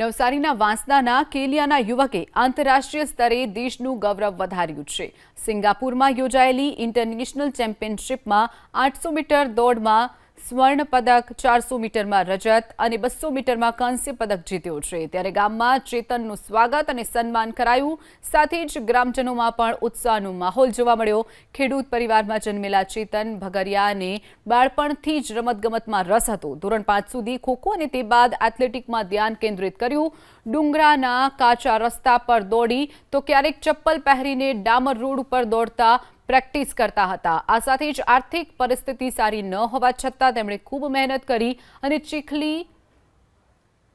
નવસારીના વાંસદાના કેલિયાના યુવકે આંતરરાષ્ટ્રીય સ્તરે દેશનું ગૌરવ વધાર્યું છે. સિંગાપુરમાં યોજાયેલી ઇન્ટરનેશનલ ચેમ્પિયનશિપમાં આઠસો મીટર દોડમાં સ્વર્ણ પદક ચારસો મીટરમાં રજત અને બસો મીટરમાં કાંસ્ય પદક જીત્યો છે. ત્યારે ગામમાં ચેતનનું સ્વાગત અને સન્માન કરાયું. સાથે જ ગ્રામજનોમાં પણ ઉત્સાહનો માહોલ જોવા મળ્યો. ખેડૂત પરિવારમાં જન્મેલા ચેતન ભગરિયાને બાળપણથી જ રમતગમતમાં રસ હતો. ધોરણ પાંચ સુધી ખોખો અને તે બાદ એથ્લેટિકમાં ધ્યાન કેન્દ્રિત કર્યું. ડુંગરાના કાચા રસ્તા પર દોડી તો ક્યારેક ચપ્પલ પહેરીને ડામર રોડ ઉપર દોડતા પ્રેક્ટિસ કરતા હતા. આ સાથે જ આર્થિક પરિસ્થિતિ સારી ન હોવા છતાં તેમણે ખૂબ મહેનત કરી અને ચીખલી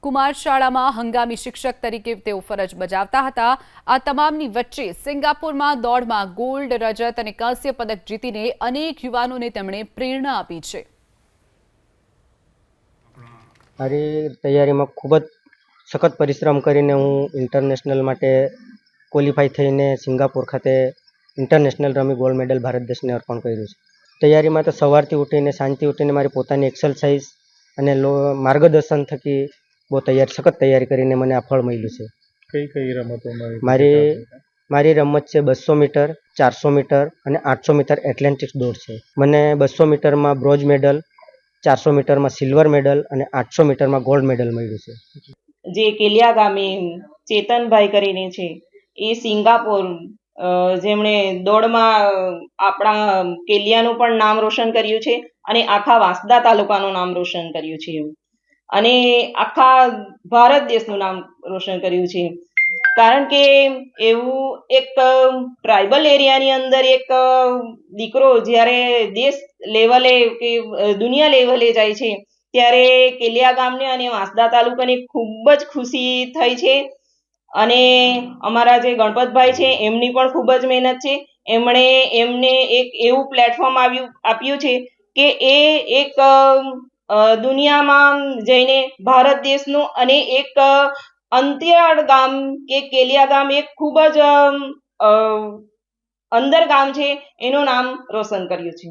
કુમાર શાળામાં હંગામી શિક્ષક તરીકે તેઓ ફરજ બજાવતા હતા. આ તમામની વચ્ચે સિંગાપુરમાં દોડમાં ગોલ્ડ, રજત અને કાંસ્ય પદક જીતીને અનેક યુવાનોને તેમણે પ્રેરણા આપી છે. મારી તૈયારીમાં ખૂબ જ સખત પરિશ્રમ કરીને હું ઇન્ટરનેશનલ માટે ક્વોલિફાય થઈને સિંગાપુર ખાતે ઇન્ટરનેશનલ રમી ગોલ્ડ મેડલ ભારત દેશને અર્પણ કર્યું છે. તૈયારીમાં તો સવારથી ઉઠીને સાંજથી ઉઠીને મારી પોતાની એક્સરસાઇઝ અને લો માર્ગદર્શન થકી બહુ તૈયાર સખત તૈયારી કરીને મને આ ફળ મળ્યું છે. કઈ કઈ રમતો મારી મારી રમત છે બસો મીટર ચારસો મીટર અને આઠસો મીટર એટલેન્ટિક્સ દોડ છે. મને બસો મીટરમાં બ્રોન્ઝ મેડલ ચારસો મીટરમાં સિલ્વર મેડલ અને આઠસો મીટરમાં ગોલ્ડ મેડલ મળ્યું છે. જે કેલિયા ગામે ચેતનભાઈ કરીને છે એ સિંગાપોર જેમણે દોડમાં આપણા કેલિયાનું પણ નામ રોશન કર્યું છે અને આખા વાંસદા તાલુકાનું નામ રોશન કર્યું છે. અને આખા ભારત દેશનું નામ રોશન કર્યું છે. કારણ કે એવું એક ટ્રાઇબલ એરિયાની અંદર એક દીકરો જ્યારે દેશ લેવલે કે દુનિયા લેવલે જાય છે, ત્યારે કેલિયા ગામને અને વાંસદા તાલુકાને ખૂબ જ ખુશી થઈ છે. અને અમારા જે ગણપતભાઈ છે, એમની પણ ખૂબ જ મહેનત છે. એમણે એમને એક એવું પ્લેટફોર્મ આવ્યું, આપ્યું છે કે એ એક દુનિયામાં જઈને ભારત દેશનું અને એક અંતિયાળ ગામ કે કેલિયા ગામ એક ખૂબ જ અંદર ગામ છે, એનું નામ રોશન કર્યું છે.